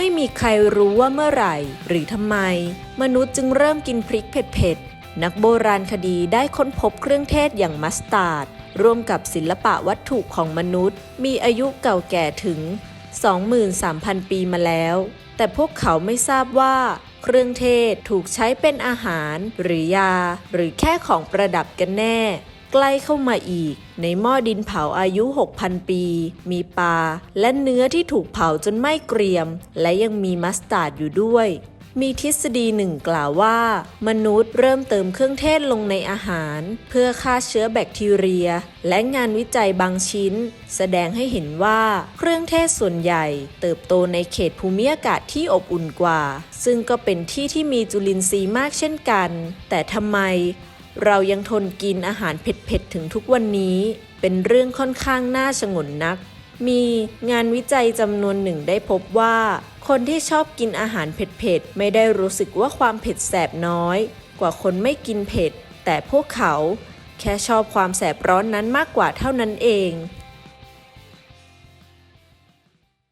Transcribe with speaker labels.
Speaker 1: ไม่มีใครรู้ว่าเมื่อไหร่ หรือทำไม มนุษย์จึงเริ่มกินพริกเผ็ดๆ นักโบราณคดีได้ค้นพบเครื่องเทศอย่างมัสตาร์ดร่วมกับศิลปะวัตถุของมนุษย์ มีอายุเก่าแก่ถึง 23,000 ปีมาแล้ว แต่พวกเขาไม่ทราบว่า เครื่องเทศถูกใช้เป็นอาหาร หรือยา หรือแค่ของประดับกันแน่ ใกล้เข้ามาอีก ในหม้อดินเผาอายุ 6,000 ปี มีปลาและเนื้อที่ถูกเผาจนไม้เกรียม และยังมีมัสตาร์ดอยู่ด้วย มีทฤษฎีหนึ่งกล่าวว่า มนุษย์เริ่มเติมเครื่องเทศลงในอาหาร เพื่อฆ่าเชื้อแบคทีเรีย และงานวิจัยบางชิ้น แสดงให้เห็นว่าเครื่องเทศส่วนใหญ่ เติบโตในเขตภูมิอากาศที่อบอุ่นกว่า ซึ่งก็เป็นที่ที่มีจุลินทรีย์มากเช่นกัน แต่ทำไม เรายังทนกินอาหารเผ็ดๆถึงทุกวันนี้ เป็นเรื่องค่อนข้างน่าชงนนัก มีงานวิจัยจำนวนหนึ่งได้พบว่า คนที่ชอบกินอาหารเผ็ดๆไม่ได้รู้สึกว่าความเผ็ดแสบน้อย กว่าคนไม่กินเผ็ด แต่พวกเขา แค่ชอบความแสบร้อนนั้นมากกว่าเท่านั้นเอง